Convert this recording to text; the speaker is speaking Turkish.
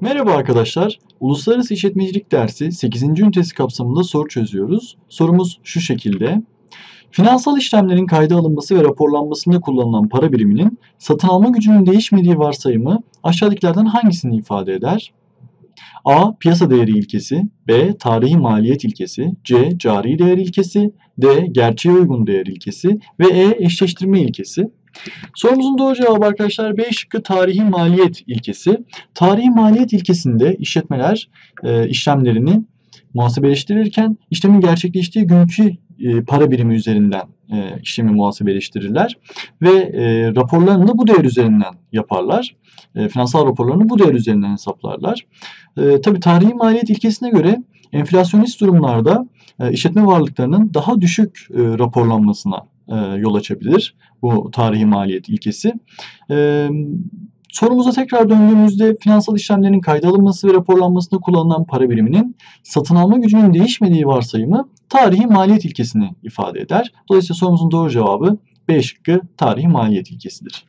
Merhaba arkadaşlar. Uluslararası İşletmecilik dersi 8. ünitesi kapsamında soru çözüyoruz. Sorumuz şu şekilde. Finansal işlemlerin kayda alınması ve raporlanmasında kullanılan para biriminin satın alma gücünün değişmediği varsayımı aşağıdakilerden hangisini ifade eder? A. Piyasa değeri ilkesi B. Tarihi maliyet ilkesi C. Cari değer ilkesi D. Gerçeğe uygun değer ilkesi ve E. Eşleştirme ilkesi. Sorumuzun doğru cevabı arkadaşlar B şıkkı tarihi maliyet ilkesi. Tarihi maliyet ilkesinde işletmeler e, işlemlerini muhasebeleştirirken işlemin gerçekleştiği günkü e, para birimi üzerinden e, işlemi muhasebeleştirirler ve e, raporlarını bu değer üzerinden yaparlar. E, finansal raporlarını bu değer üzerinden hesaplarlar. E, tabii tarihi maliyet ilkesine göre enflasyonist durumlarda işletme varlıklarının daha düşük raporlanmasına yol açabilir bu tarihi maliyet ilkesi. E, sorumuza tekrar döndüğümüzde finansal işlemlerin kayda alınması ve raporlanmasında kullanılan para biriminin satın alma gücünün değişmediği varsayımı tarihi maliyet ilkesini ifade eder. Dolayısıyla sorumuzun doğru cevabı B şıkkı tarihi maliyet ilkesidir.